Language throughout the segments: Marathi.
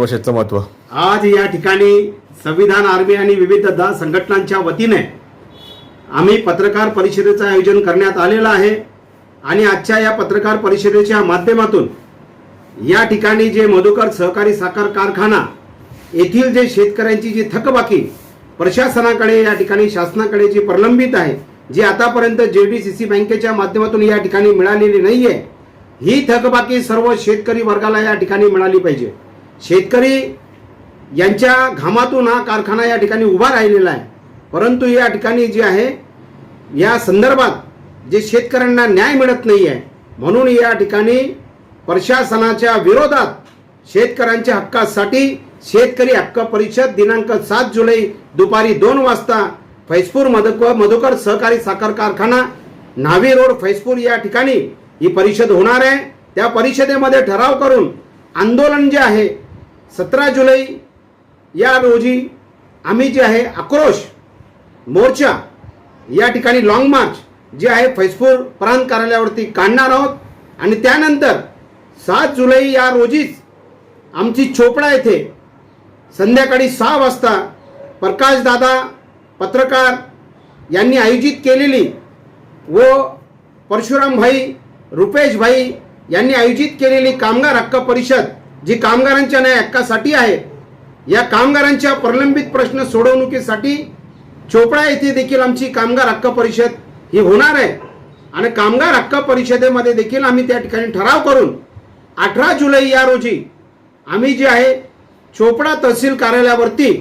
वर्षाचं महत्त्व. आज या ठिकाणी संविधान आर्मी आणि विविध संघटनांच्या वतीने आम्ही पत्रकार परिषदेचं आयोजन करण्यात आलेलं आहे आणि आजच्या या पत्रकार परिषदेच्या माध्यमातून या ठिकाणी जे मधुकर सहकारी साखर कारखाना येथील जे शेतकऱ्यांची जी थकबाकी प्रशासनाकडे या ठिकाणी शासनाकडे जी प्रलंबित आहे जी आतापर्यंत जे डी सी सी बँकेच्या माध्यमातून या ठिकाणी मिळालेली नाही आहे ही थकबाकी सर्व शेतकरी वर्गाला या ठिकाणी मिळाली पाहिजे. शेतकरी यांच्या घामातून हा कारखाना या ठिकाणी उभा राहिलेला आहे. परंतु या ठिकाणी जे आहे या संदर्भात जे शेतकऱ्यांना न्याय मिळत नाही आहे म्हणून या ठिकाणी प्रशासनाच्या विरोधात शेतकऱ्यांच्या हक्कासाठी शेतकरी हक्क परिषद दिनांक सात जुलै दुपारी दोन वाजता फैजपूर मधुक मधुकर सहकारी साखर कारखाना न्हावी रोड फैजपूर या ठिकाणी ही परिषद होणार आहे. त्या परिषदेमध्ये ठराव करून आंदोलन जे आहे सतरा जुलै या रोजी आम्ही जे आहे आक्रोश मोर्चा या ठिकाणी लाँग मार्च जे आहे फैजपूर प्रांत कार्यालयावरती काढणार आहोत. आणि त्यानंतर सात जुलै या रोजीच आमची चोपडा येथे संध्याकाळी सहा वाजता प्रकाशदादा पत्रकार यांनी आयोजित केलेली व परशुरामभाई रुपेशभाई यांनी आयोजित केलेली कामगार हक्क परिषद जी कामगारांच्या न्याय हक्कासाठी आहे या कामगारांच्या प्रलंबित प्रश्न सोडवणुकीसाठी चोपडा येथे देखील आमची कामगार हक्क परिषद ही होणार आहे. आणि कामगार हक्क परिषदेमध्ये देखील आम्ही त्या ठिकाणी ठराव करून अठरा जुलै या रोजी आम्ही जे आहे चोपडा तहसील कार्यालयावरती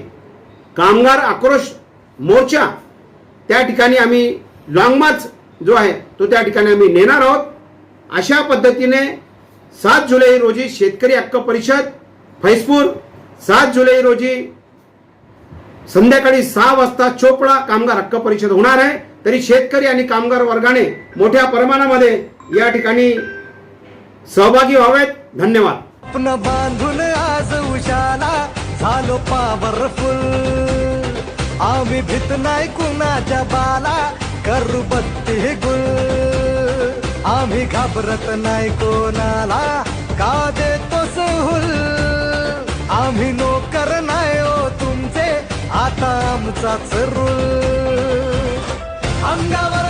कामगार आक्रोश मोर्चा त्या ठिकाणी आम्ही लॉंग मार्च जो आहे तो त्या ठिकाणी आम्ही नेणार आहोत. अशा पद्धतीने सात जुलै रोजी शेतकरी हक्क परिषद फैजपूर सात जुलै रोजी संध्याकाळी सहा वाजता चोपडा कामगार हक्क परिषद होणार आहे. तरी शेतकरी आणि कामगार वर्गाने मोठ्या प्रमाणामध्ये या ठिकाणी सहभागी व्हावेत. धन्यवाद. बांधून आज उशाला झालो पावरफुल आम्ही भीत नाही कुणाच्या बाला करू बत्ती गुल. आम्ही घाबरत नाही कोणाला. का देतो सहूल? आम्ही नोकर नाही हो तुमचे. आता आमचाच रूल. अंगावर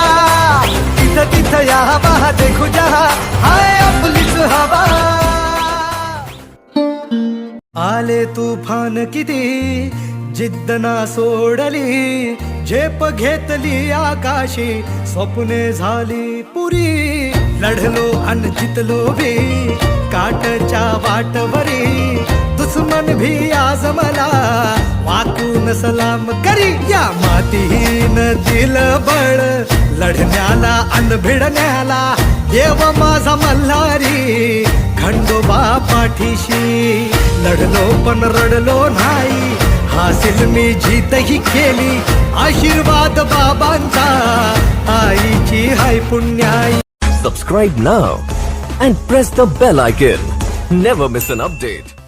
जिथं तिथं या हवा देखू जा हाय आपलीच हवा. आले तुफान किती जिद्द ना सोडली. झेप घेतली आकाशी स्वप्ने झाली पुरी. लढलो अन जितलो बी काटच्या वाटवरी. दुश्मन भी आज मला सलाम करी या मातीहीन दिल बळ. लढण्याला अन भिडण्याला देव माझा मल्हारी. खंडोबा पाठीशी लढलो पण रडलो नाही. हासिल मी जीतही केली आशीर्वाद बाबांचा. आईची हाय पुण्याई. Subscribe now and press the bell icon never miss an update